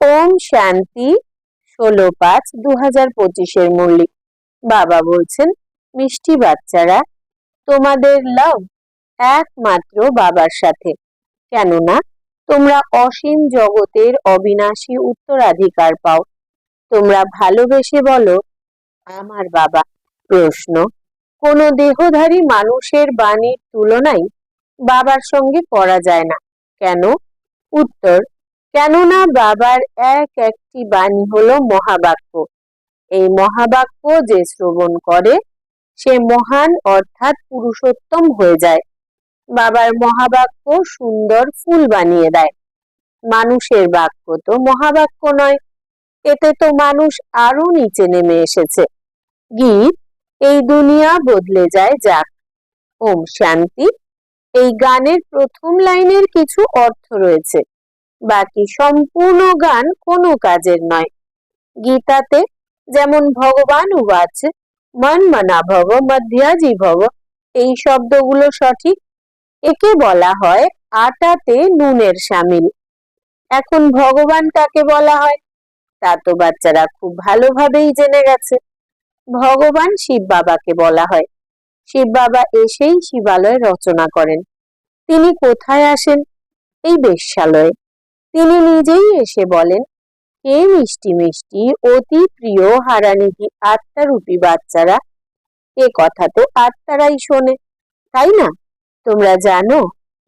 ওম শান্তি, ষোলো পাঁচ দু হাজার পঁচিশের মূল্য বাবা বলছেন, মিষ্টি বাচ্চারা, তোমাদের লাভ একমাত্র বাবার সাথে। কেননা, তোমরা অসীম জগতের অবিনাশী উত্তরাধিকার পাও। তোমরা ভালোবেসে বলো, আমার বাবা। প্রশ্ন, কোনো দেহধারী মানুষের বাণীর তুলনায় বাবার সঙ্গে করা যায় না। কেন? উত্তর কেননা বাবার এক একটি বাণী হলো মহাবাক্য। এই মহাবাক্য যে শ্রবণ করে, সে মহান অর্থাৎ পুরুষোত্তম হয়ে যায়। বাবার মহাবাক্য সুন্দর ফুল বানিয়ে দেয়। মানুষের বাক্য তো মহাবাক্য নয়, এতে তো মানুষ আরও নিচে নেমে এসেছে। গীত, এই দুনিয়া বদলে যায় যাক। ওম শান্তি, এই গানের প্রথম লাইনের কিছু অর্থ রয়েছে। বাকি সম্পূর্ণ গান কোনো কাজের নয়। গীতাতে যেমন ভগবান উবাচ মন মনা ভব মধ্যাজি ভব, এই শব্দগুলো সঠিক। একে বলা হয় আটাতে নুনের সামিল। এখন ভগবান কাকে বলা হয়। তা তো বাচ্চারা খুব ভালোভাবেই জেনে গেছে। ভগবান শিব বাবাকে বলা হয়। শিব বাবা এসেই শিবালয় রচনা করেন। তিনি কোথায় আসেন? এই বেশ্যালয়ে। তিনি নিজেই এসে বলেন, হে মিষ্টি মিষ্টি, অতি প্রিয় হারানিধি আত্মারূপী বাচ্চারা, এ কথা তো আত্মারাই শোনে, তাই না? তোমরা জানো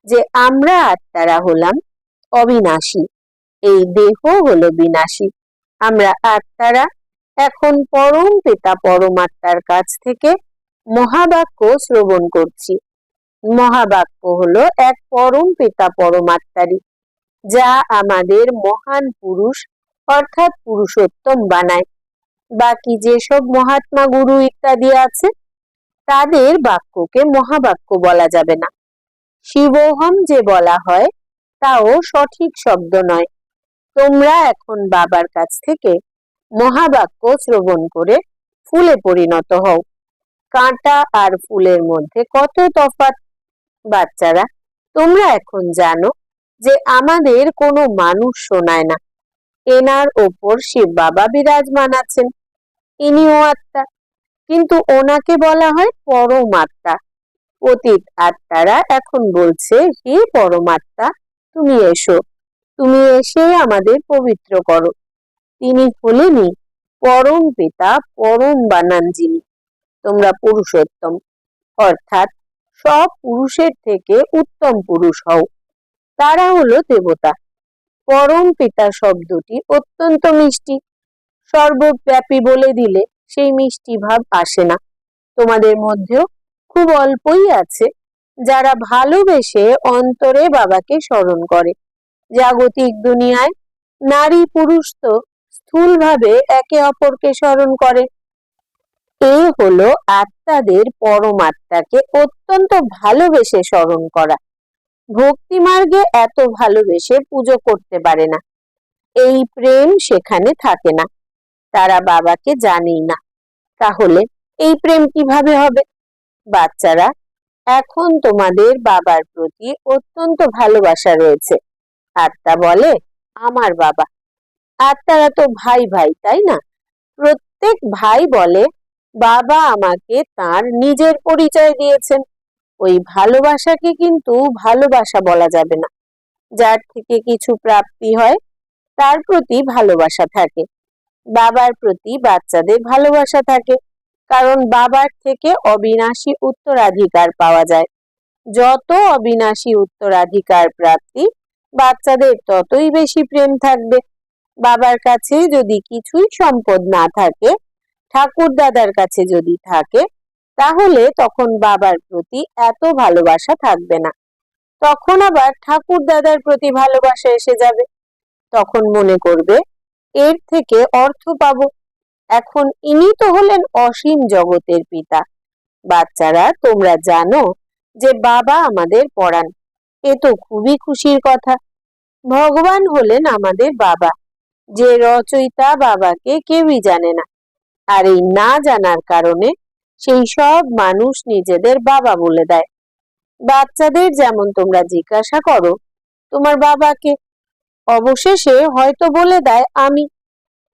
যে আমরা আত্মারা হলাম অবিনাশী, এই দেহ হলো বিনাশী। আমরা আত্মারা এখন পরম পিতা পরমাত্মার কাছ থেকে মহাবাক্য শ্রবণ করছি। মহাবাক্য হলো এক পরম পিতা পরমাত্মারই যা আমাদের মহান পুরুষ অর্থাৎ পুরুষোত্তম বানায়। বাকি যেসব মহাত্মা গুরু ইত্যাদি আছে, তাদের বাক্যকে মহাবাক্য বলা যাবে না। শিবহম যে বলা হয়, তাও সঠিক শব্দ নয়। তোমরা এখন বাবার কাছ থেকে মহাবাক্য শ্রবণ করে ফুলে পরিণত হও। কাঁটা আর ফুলের মধ্যে কত তফাৎ? বাচ্চারা, তোমরা এখন জানো যে আমাদের কোনো মানুষ শোনায় না। এনার ওপর শিব বাবা বিরাজমান আছেন। ইনিও আত্মা। কিন্তু ওনাকে বলা হয় পরমাত্মা। অতীত আত্মারা এখন বলছে, হে পরমাত্মা, তুমি এসো। তুমি এসে আমাদের পবিত্র করো। তিনি হলেনই পরম পিতা, পরম বানান যিনি তোমরা পুরুষোত্তম। অর্থাৎ সব পুরুষের থেকে উত্তম পুরুষ হও। তারা হলো দেবতা। পরম পিতা শব্দটি অত্যন্ত মিষ্টি। সর্বব্যাপী বলে দিলে সেই মিষ্টি ভাব আসে না। তোমাদের মধ্যেও খুব অল্পই আছে যারা ভালোবেসে অন্তরে বাবাকে স্মরণ করে। জাগতিক দুনিয়ায় নারী পুরুষ তো স্থূলভাবে একে অপরকে স্মরণ করে। এ হলো আত্মাদের পরমাত্মাকে অত্যন্ত ভালোবেসে স্মরণ করা। ভক্তি মার্গে এত ভালোবেসে পুজো করতে পারে না। এই প্রেম সেখানে থাকে না। তারা বাবাকে জানেই না। তাহলে এই প্রেম কীভাবে হবে? বাচ্চারা, এখন তোমাদের বাবার প্রতি অত্যন্ত ভালোবাসা রয়েছে। আত্মা বলে, আমার বাবা। আত্মারা তো ভাই ভাই, তাই না? প্রত্যেক ভাই বলে, বাবা আমাকে তার নিজের পরিচয় দিয়েছেন। ওই ভালোবাসাকে কিন্তু ভালোবাসা বলা যাবে না। যার থেকে কিছু প্রাপ্তি হয়, তার প্রতি ভালোবাসা থাকে। বাবার প্রতি বাচ্চাদের ভালোবাসা থাকে, কারণ বাবার থেকে অবিনাশী উত্তরাধিকার পাওয়া যায়। যত অবিনাশী উত্তরাধিকার প্রাপ্তি, বাচ্চাদের ততই বেশি প্রেম থাকবে। বাবার কাছে যদি কিছুই সম্পদ না থাকে ঠাকুর দাদার কাছে যদি থাকে তাহলে তখন বাবার প্রতি এত ভালোবাসা থাকবে না। তখন আবার ঠাকুর দাদার প্রতি ভালোবাসা এসে যাবে। তখন মনে করবে, এর থেকে অর্থ পাবো। এখন ইনি তো হলেন অসীম জগতের পিতা। বাচ্চারা, তোমরা জানো যে বাবা আমাদের পড়ান এ তো খুবই খুশির কথা। ভগবান হলেন আমাদের বাবা। যে রচয়িতা বাবাকে কেউই জানে না। আর এই না জানার কারণে সেই সব মানুষ নিজেদের বাবা বলে দেয়। বাচ্চাদের যেমন তোমরা জিজ্ঞাসা করো, তোমার বাবাকে অবশেষে হয়তো বলে দেয়, আমি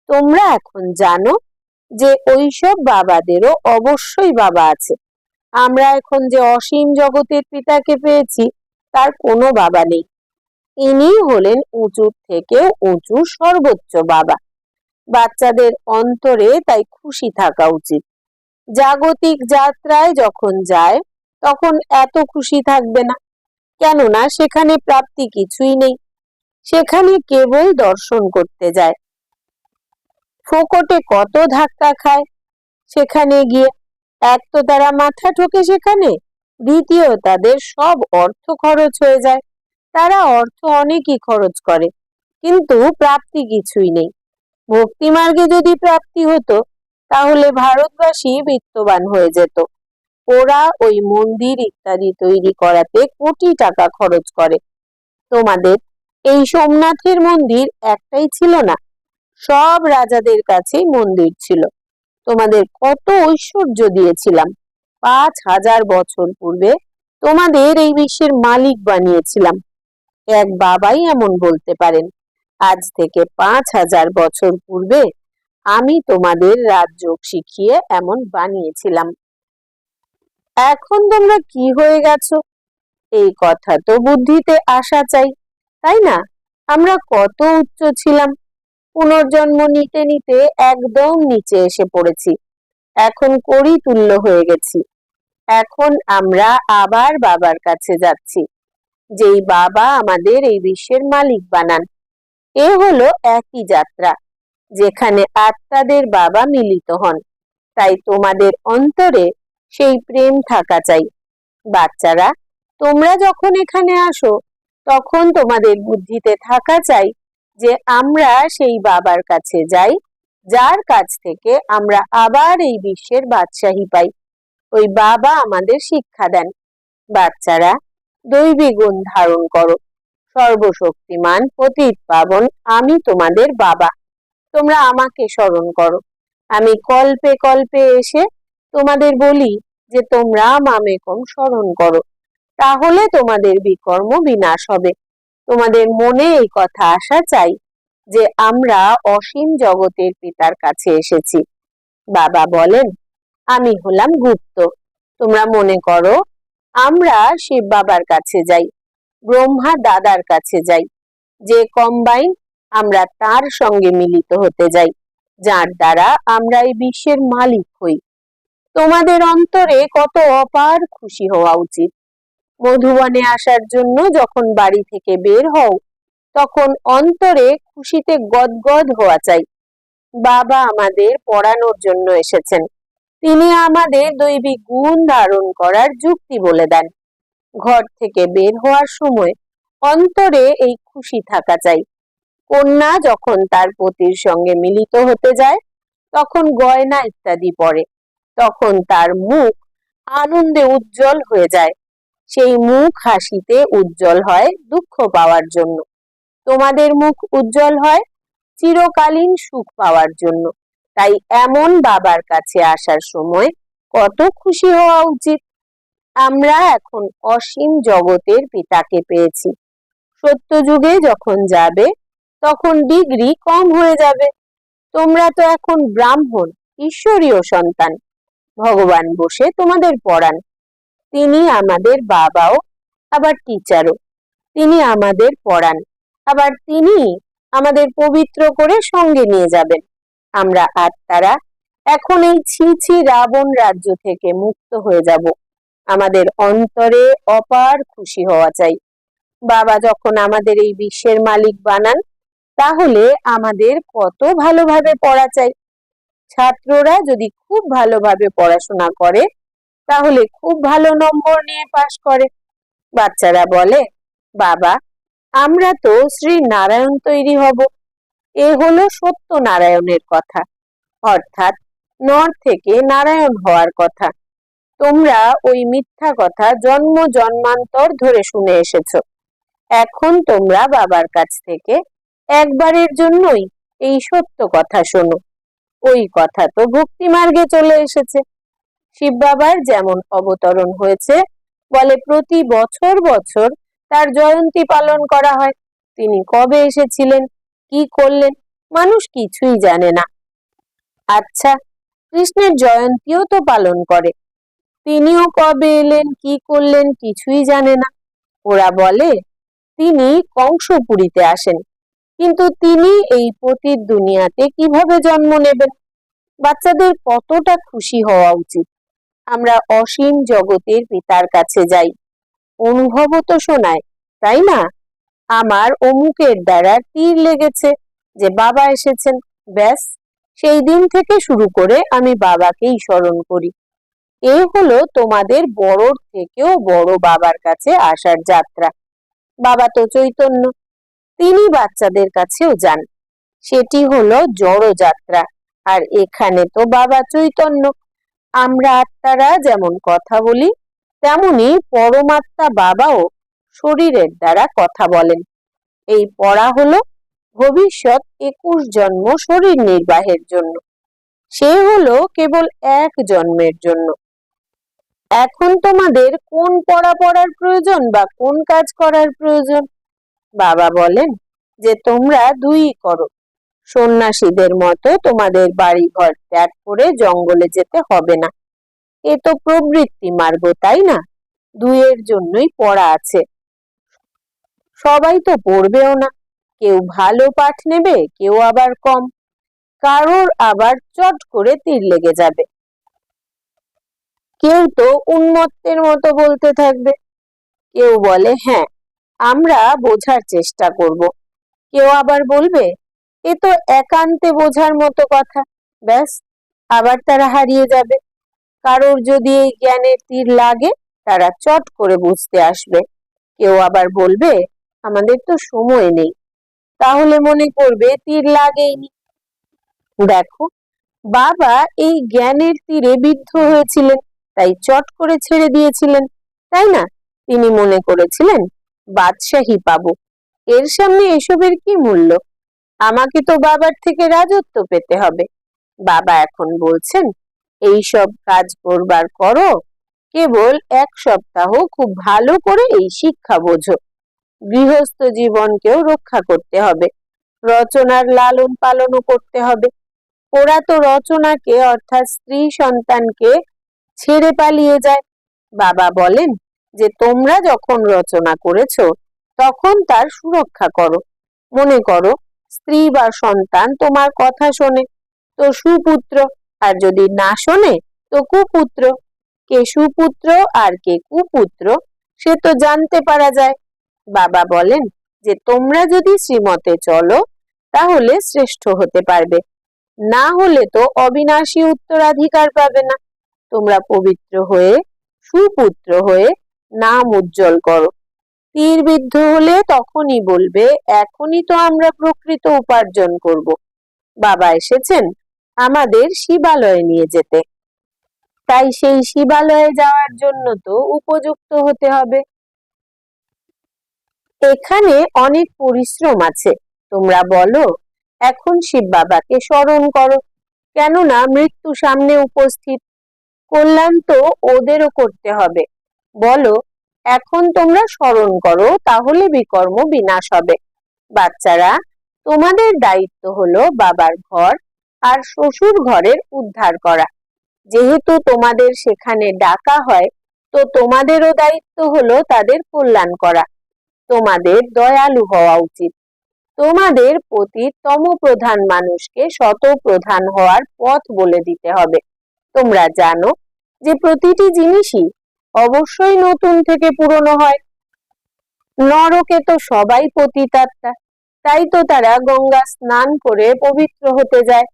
তোমরা এখন জানো যে ওইসব বাবাদেরও অবশ্যই বাবা আছে। আমরা এখন যে অসীম জগতের পিতাকে পেয়েছি, তার কোনো বাবা নেই। ইনি হলেন উঁচুর থেকে উঁচু সর্বোচ্চ বাবা। বাচ্চাদের অন্তরে তাই খুশি থাকা উচিত। জাগতিক যাত্রায় যখন যায়, তখন এত খুশি থাকবে না। কেননা সেখানে প্রাপ্তি কিছুই নেই। সেখানে কেবল দর্শন করতে যায়। ফোকটে কত ধাক্কা খায়। সেখানে গিয়ে এক তো তারা মাথা ঠোকে সেখানে, দ্বিতীয় তাদের সব অর্থ খরচ হয়ে যায়। তারা অর্থ অনেকই খরচ করে, কিন্তু প্রাপ্তি কিছুই নেই। ভক্তি মার্গে যদি প্রাপ্তি হতো তাহলে ভারতবাসী বিত্তবান হয়ে যেত। ওরা ওই মন্দির ইত্যাদি তৈরি করাতে কোটি টাকা খরচ করে। তোমাদের এই সোমনাথের মন্দির একটাই ছিল না, সব রাজাদের কাছেই মন্দির ছিল। তোমাদের কত ঐশ্বর্য দিয়েছিলাম। পাঁচ হাজার বছর পূর্বে তোমাদের এই বিশ্বের মালিক বানিয়েছিলাম। এক বাবাই এমন বলতে পারেন, আজ থেকে পাঁচ হাজার বছর পূর্বে আমি তোমাদের রাজযোগ শিখিয়ে এমন বানিয়েছিলাম। এখন তোমরা কি হয়ে গেছো? এই কথা তো বুদ্ধিতে আসা চাই, তাই না? আমরা কত উচ্চ ছিলাম। পুনর্জন্ম নিতে নিতে একদম নিচে এসে পড়েছি। এখন করি তুল্য হয়ে গেছি। এখন আমরা আবার বাবার কাছে যাচ্ছি। যেই বাবা আমাদের এই বিশ্বের মালিক বানান, এ হলো একই যাত্রা। যেখানে আত্মাদের বাবা মিলিত হন। তাই তোমাদের অন্তরে সেই প্রেম থাকা চাই। বাচ্চারা, তোমরা যখন এখানে আসো, তখন তোমাদের বুদ্ধিতে থাকা চাই যে আমরা সেই বাবার কাছে যাই, যার কাছ থেকে আমরা আবার এই বিশ্বের বাদশাহী পাই। ওই বাবা আমাদের শিক্ষা দেন। বাচ্চারা, দৈবী গুণ ধারণ করো। সর্বশক্তিমান পতিত পাবন আমি তোমাদের বাবা। তোমরা আমাকে স্মরণ করো। আমি কল্পে কল্পে এসে তোমাদের বলি যে তোমরা মামেকম স্মরণ করো। তাহলে তোমাদের বিকর্ম বিনাশ হবে। তোমাদের মনে এই কথা আসা চাই যে আমরা অসীম জগতের পিতার কাছে এসেছি। বাবা বলেন, আমি হলাম গুপ্ত। তোমরা মনে করো, আমরা শিব বাবার কাছে যাই, ব্রহ্মা দাদার কাছে যাই। যে কম্বাইন আমরা তার সঙ্গে মিলিত হতে যাই, যার দ্বারা আমরা এই বিশ্বের মালিক হই। তোমাদের অন্তরে কত অপার খুশি হওয়া উচিত। মধুবনে আসার জন্য যখন বাড়ি থেকে বের হও, তখন অন্তরে খুশিতে গদগদ হওয়া চাই। বাবা আমাদের পড়ানোর জন্য এসেছেন। তিনি আমাদের দৈবিক গুণ ধারণ করার যুক্তি বলে দেন। ঘর থেকে বের হওয়ার সময় অন্তরে এই খুশি থাকা চাই। কন্যা যখন তার পতির সঙ্গে মিলিত হতে যায়, তখন গয়না ইত্যাদি পরে। তখন তার মুখ আনন্দে উজ্জ্বল হয়ে যায়। সেই মুখ হাসিতে উজ্জ্বল হয় দুঃখ পাওয়ার জন্য। তোমাদের মুখ উজ্জ্বল হয় চিরকালীন সুখ পাওয়ার জন্য। তাই এমন বাবার কাছে আসার সময় কত খুশি হওয়া উচিত। আমরা এখন অসীম জগতের পিতাকে পেয়েছি। সত্য যুগে যখন যাবে তখন ডিগ্রি কম হয়ে যাবে। তোমরা তো এখন ব্রাহ্মণ, ঈশ্বরীয় সন্তান। ভগবান বসে তোমাদের পড়ান। তিনি আমাদের বাবাও, আবার টিচারও তিনি আমাদের পড়ান। আবার তিনি আমাদের পবিত্র করে সঙ্গে নিয়ে যাবেন। আমরা আত্মারা এখন এই ছি রাবণ রাজ্য থেকে মুক্ত হয়ে যাব। আমাদের অন্তরে অপার খুশি হওয়া চাই। বাবা যখন আমাদের এই বিশ্বের মালিক বানান তাহলে আমাদের কত ভালোভাবে পড়া চাই? ছাত্ররা যদি খুব ভালোভাবে পড়াশোনা করে, তাহলে খুব ভালো নম্বর নিয়ে পাশ করে। বাচ্চারা বলে, বাবা, আমরা তো শ্রী নারায়ণ তৈরি হব। এ হলো সত্য নারায়ণের কথা। অর্থাৎ নর থেকে নারায়ণ হওয়ার কথা। তোমরা ওই মিথ্যা কথা জন্ম জন্মান্তর ধরে শুনে এসেছ। এখন তোমরা বাবার কাছ থেকে একবারের জন্যই এই সত্য কথা শোনো। ওই কথা তো ভক্তি মার্গে চলে এসেছে। শিব বাবার যেমন অবতরণ হয়েছে, বলে প্রতি বছর বছর তার জয়ন্তী পালন করা হয়। তিনি কবে এসেছিলেন, কি করলেন, মানুষ কিছুই জানে না। আচ্ছা কৃষ্ণের জয়ন্তীও তো পালন করে। তিনিও কবে এলেন, কি করলেন কিছুই জানে না। ওরা বলে, তিনি কংসপুরীতে আসেন। কিন্তু তিনি এই পতির দুনিয়াতে কীভাবে জন্ম নেবেন? বাচ্চাদের কতটা খুশি হওয়া উচিত? আমরা অসীম জগতের পিতার কাছে যাই। অনুভবও তো শোনায়, তাই না? আমার অমুকের দ্বারা তীর লেগেছে যে বাবা এসেছেন। ব্যাস, সেই দিন থেকে শুরু করে আমি বাবাকেই স্মরণ করি। এ হলো তোমাদের বড়র থেকেও বড় বাবার কাছে আসার যাত্রা। বাবা তো চৈতন্য তিনি বাচ্চাদের কাছেও যান। সেটি হলো জড় যাত্রা আর এখানে তো বাবা চৈতন্য। আমরা আত্মারা যেমন কথা বলি, তেমনি পরমাত্মা বাবাও শরীরের দ্বারা কথা বলেন। এই পড়া হলো ভবিষ্যৎ একুশ জন্ম শরীর নির্বাহের জন্য। সে হলো কেবল এক জন্মের জন্য। এখন তোমাদের কোন পড়া পড়ার প্রয়োজন বা কোন কাজ করার প্রয়োজন? বাবা বলেন যে, তোমরা দুই করো। সন্ন্যাসীদের মতো তোমাদের বাড়ি ঘর ত্যাগ করে জঙ্গলে যেতে হবে না। এ তো প্রবৃত্তি মার্গ, তাই না? দুইয়ের জন্যই পড়া আছে। সবাই তো পড়বেও না। কেউ ভালো পাঠ নেবে, কেউ আবার কম। কারোর আবার চট করে তীর লেগে যাবে। কেউ তো উন্মত্তের মতো বলতে থাকবে। কেউ বলে হ্যাঁ আমরা বোঝার চেষ্টা করব। কেউ আবার বলবে, এ তো একান্তে বোঝার মতো কথা। ব্যাস, আবার তারা হারিয়ে যাবে। কারোর যদি এই জ্ঞানের তীর লাগে, তারা চট করে বুঝতে আসবে। কেউ আবার বলবে, আমাদের তো সময় নেই। তাহলে মনে করবে, তীর লাগেইনি। দেখো, বাবা এই জ্ঞানের তীরে বিদ্ধ হয়েছিলেন, তাই চট করে ছেড়ে দিয়েছিলেন, তাই না? তিনি মনে করেছিলেন বাদশাহী পাবো। এর সামনে এসবের কি মূল্য? আমাকে তো বাবার থেকে রাজত্ব পেতে হবে। বাবা এখন বলছেন, এই সব কাজ করবার করো। কেবল এক সপ্তাহ খুব ভালো করে এই শিক্ষা বোঝো। গৃহস্থ জীবনকেও রক্ষা করতে হবে। রচনার লালন পালনও করতে হবে। ওরা তো রচনাকে অর্থাৎ স্ত্রী সন্তানকে ছেড়ে পালিয়ে যায়। বাবা বলেন যে তোমরা যখন রচনা করেছ, তখন তার সুরক্ষা করো। মনে করো, স্ত্রী বা সন্তান তোমার কথা শোনে, তো সুপুত্র, আর যদি না শোনে, তো কুপুত্র। কে সুপুত্র আর কে কুপুত্র, সে তো জানতে পারা যায়। বাবা বলেন যে, তোমরা যদি শ্রীমতে চলো, তাহলে শ্রেষ্ঠ হতে পারবে। না হলে তো অবিনাশী উত্তরাধিকার পাবে না। তোমরা পবিত্র হয়ে, সুপুত্র হয়ে নাম উজ্জ্বল করো। তীরবিদ্ধ হলে তখনই বলবে, এখনই তো আমরা প্রকৃত উপার্জন করব। বাবা এসেছেন আমাদের শিবালয়ে নিয়ে যেতে। তাই সেই শিবালয়ে যাওয়ার জন্য তো উপযুক্ত হতে হবে। এখানে অনেক পরিশ্রম আছে। তোমরা বলো, এখন শিব বাবাকে স্মরণ করো। কেননা মৃত্যু সামনে উপস্থিত। কল্যাণ তো ওদেরও করতে হবে। বলো, এখন তোমরা স্মরণ করো, তাহলে বিকর্ম বিনাশ হবে। বাচ্চারা, তোমাদের দায়িত্ব হলো বাবার ঘর আর শ্বশুর ঘরের উদ্ধার করা। যেহেতু তোমাদের সেখানে ডাকা হয়, তো তোমাদেরও দায়িত্ব হলো তাদের কল্যাণ করা। তোমাদের দয়ালু হওয়া উচিত। তোমাদের প্রতি তম প্রধান মানুষকে শত প্রধান হওয়ার পথ বলে দিতে হবে। তোমরা জানো যে প্রতিটি জিনিসই অবশ্যই নতুন থেকে পুরনো হয়। নরকে তো সবাই পতিতাত্মা, তাই তো তারা গঙ্গা স্নান করে পবিত্র হতে যায়।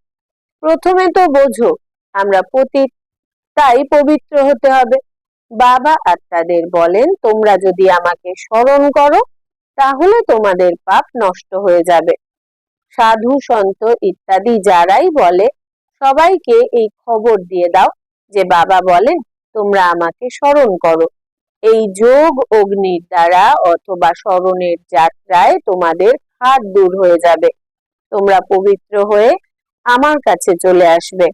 প্রথমে তো বোঝো, আমরা পতিত তাই পবিত্র হতে হবে। বাবা আত্মাদের বলেন, তোমরা যদি আমাকে স্মরণ করো, তাহলে তোমাদের পাপ নষ্ট হয়ে যাবে। সাধু, সন্ত ইত্যাদি যারাই বলে, সবাইকে এই খবর দিয়ে দাও যে বাবা বলেন তোমরা আমাকে স্মরণ করো। এই যোগ অগ্নির দ্বারা অথবা স্মরণের যাত্রায় তোমাদের খাদ দূর হয়ে যাবে। তোমরা পবিত্র হয়ে আমার কাছে চলে আসবে।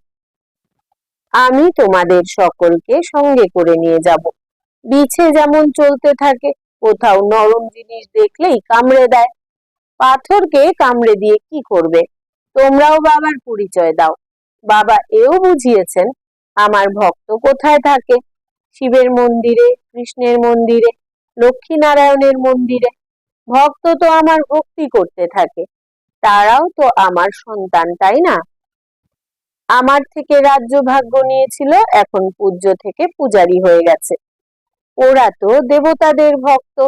আমি তোমাদের সকলকে সঙ্গে করে নিয়ে যাব। বিছে যেমন চলতে থাকে, কোথাও নরম জিনিস দেখলেই কামড়ে দেয়। পাথরকে কামড়ে দিয়ে কি করবে? তোমরাও বাবার পরিচয় দাও। বাবা এও বুঝিয়েছেন আমার ভক্ত কোথায় থাকে? শিবের মন্দিরে, কৃষ্ণের মন্দিরে, লক্ষ্মীনারায়ণের মন্দিরে। ভক্ত তো আমার ভক্তি করতে থাকে, তারাও তো আমার সন্তান, তাই না? আমার থেকে রাজ্য ভাগ্য নিয়েছিল, এখন পূজ্য থেকে পূজারি হয়ে গেছে। ওরা তো দেবতাদের ভক্ত।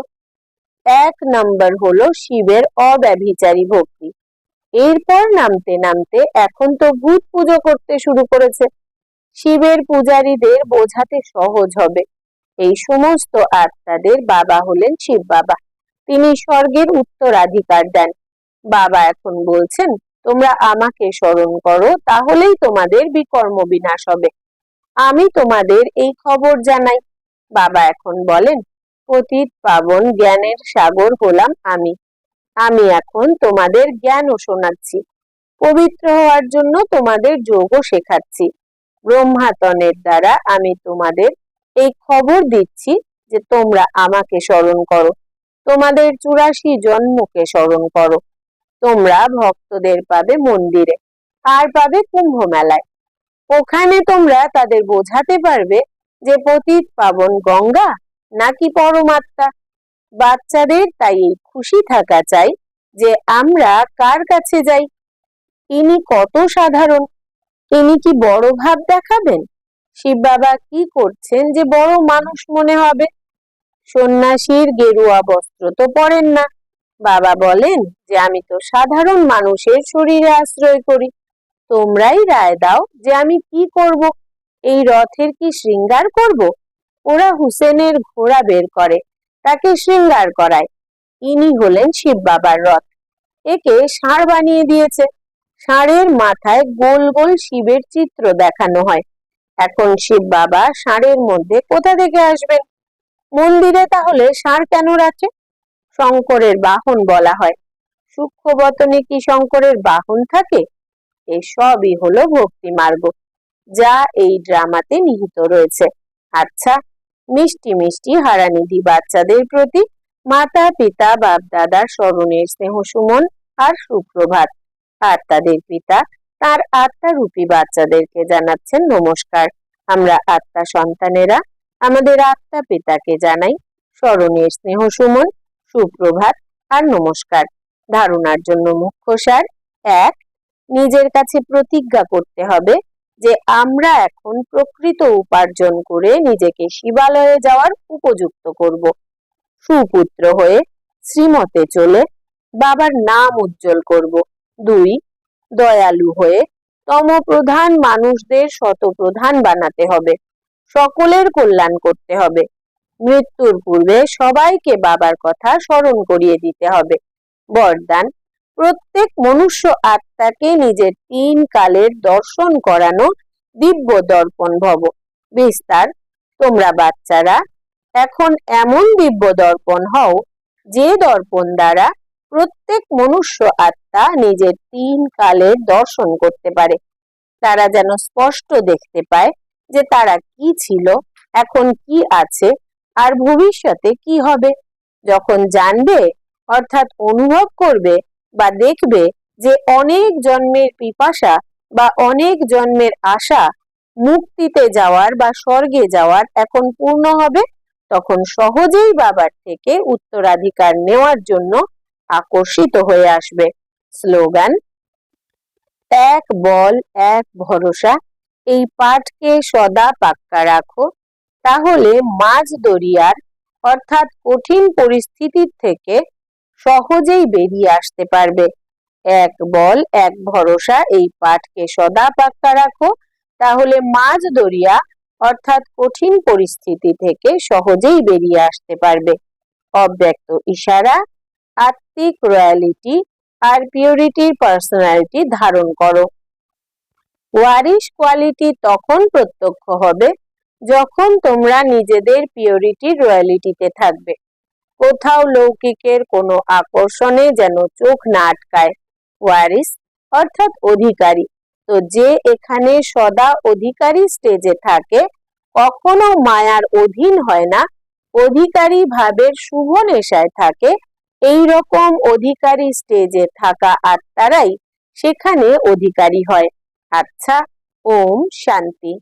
এক নম্বর হলো শিবের অব্যভিচারী ভক্তি। এরপর নামতে নামতে এখন তো ভূত পুজো করতে শুরু করেছে। শিবের পূজারীদের বোঝাতে সহজ হবে। এই সমস্ত আত্মাদের বাবা হলেন শিব বাবা। তিনি স্বর্গের উত্তরাধিকার দেন। বাবা এখন বলছেন, তোমরা আমাকে স্মরণ করো, তাহলেই তোমাদের বিকর্ম বিনাশ হবে। আমি তোমাদের এই খবর জানাই। বাবা এখন বলেন, পতিত পাবন জ্ঞানের সাগর হলাম আমি। আমি এখন তোমাদের জ্ঞানও শোনাচ্ছি। পবিত্র হওয়ার জন্য তোমাদের যোগও শেখাচ্ছি। ব্রহ্মাতনের দ্বারা আমি তোমাদের এই খবর দিচ্ছি যে তোমরা আমাকে স্মরণ করো। তোমাদের চুরাশি জন্মকে স্মরণ করো। তোমরা ভক্তদের পাবে মন্দিরে, আর পাবে কুম্ভ মেলায় ওখানে তোমরা তাদের বোঝাতে পারবে যে পতীত পাবন গঙ্গা নাকি পরমাত্মা। বাচ্চাদের তাই এই খুশি থাকা চাই যে আমরা কার কাছে যাই? ইনি কত সাধারণ ইনি কি বড় ভাব দেখাবেন? শিব বাবা কি করছেন যে বড় মানুষ মনে হবে? সন্ন্যাসীর গেরুয়া বস্ত্র তো পরেন না। বাবা বলেন যে আমি তো সাধারণ মানুষের শরীরে আশ্রয় করি। তোমরাই রায় দাও যে আমি কি করব? এই রথের কি শৃঙ্গার করব? ওরা হুসেনের ঘোড়া বের করে, তাকে শৃঙ্গার করায়। ইনি হলেন শিব বাবার রথ। একে ষাঁড় বানিয়ে দিয়েছে। ষাঁড়ের মাথায় গোল গোল শিবের চিত্র দেখানো হয়। এখন শিব বাবা ষাঁড়ের মধ্যে কোথা থেকে আসবেন? মন্দিরে তাহলে ষাঁড় কেন রাখে? শঙ্করের বাহন বলা হয়। সূক্ষ্মবতনে কি শঙ্করের বাহন থাকে? এসবই হলো ভক্তি মার্গ, যা এই ড্রামাতে নিহিত রয়েছে। আচ্ছা মিষ্টি মিষ্টি হারানিধি বাচ্চাদের প্রতি মাতা, পিতা বাপ দাদার স্মরণের স্নেহ সুমন আর সুপ্রভাত। আর তাদের পিতা, তার আত্মারূপী বাচ্চাদেরকে জানাচ্ছেন নমস্কার। আমরা আত্মা সন্তানেরা, আমাদের আত্মা পিতাকে জানাই। স্মরণের স্নেহ সুমন, সুপ্রভাত আর নমস্কার। ধারণার জন্য মুখ্য সার এক, নিজের কাছে প্রতিজ্ঞা করতে হবে যে আমরা এখন প্রকৃত উপার্জন করে নিজেকে শিবালয়ে যাওয়ার উপযুক্ত করব। সুপুত্র হয়ে শ্রীমতে চলে বাবার নাম উজ্জ্বল করব। দুই, দয়ালু হয়ে তম প্রধান মানুষদের শতপ্রধান বানাতে হবে। সকলের কল্যাণ করতে হবে। মৃত্যুর পূর্বে সবাইকে বাবার কথা স্মরণ করিয়ে দিতে হবে। বরদান, প্রত্যেক মনুষ্য আত্মাকে নিজের তিন কালের দর্শন করানো দিব্য দর্পণ ভব। বিস্তার, তোমরা বাচ্চারা, এখন এমন দিব্য দর্পণ হও, যে দর্পণ দ্বারা প্রত্যেক মনুষ্য আত্মা নিজের তিন কালের দর্শন করতে পারে। তারা যেন স্পষ্ট দেখতে পায় যে তারা কি ছিল, এখন কি আছে, আর ভবিষ্যতে কি হবে। যখন জানবে, অর্থাৎ অনুভব করবে বা দেখবে যে অনেক জন্মের পিপাসা বা অনেক জন্মের আশা মুক্তিতে যাওয়ার বা স্বর্গে যাওয়ার এখন পূর্ণ হবে, তখন সহজেই বাবার থেকে উত্তরাধিকার নেওয়ার জন্য আকর্ষিত হয়ে আসবে। স্লোগান, এক বল, এক ভরসা, এই পাঠকে সদা পাক্কা রাখো। তাহলে মাঝ দরিয়ার, অর্থাৎ কঠিন পরিস্থিতির থেকে সহজেই বেরিয়ে আসতে পারবে। এক বল, এক ভরসা, এই পাঠকে সদা পাক্কা রাখো। তাহলে মাঝ দরিয়া, অর্থাৎ কঠিন পরিস্থিতি থেকে সহজেই বেরিয়ে আসতে পারবে। অব্যক্ত ইশারা আত্মিক রয়্যালিটি আর পিউরিটির পার্সোনালিটি ধারণ করো। ওয়ারিশ কোয়ালিটি তখন প্রত্যক্ষ হবে যখন তোমরা নিজেদের পিওরিটির রয়্যালিটিতে থাকবে। কোথাও লৌকিকের কোনো আকর্ষণে যেন চোখ না আটকায় ওয়ারিস অর্থাৎ অধিকারী। তো যে এখানে সদা অধিকারী স্টেজে থাকে, কখনো মায়ার অধীন হয় না। অধিকারী ভাবের শুভ নেশায় থাকে এই রকম অধিকারী স্টেজে থাকা আত্মারাই সেখানে অধিকারী হয়। আচ্ছা ওম শান্তি।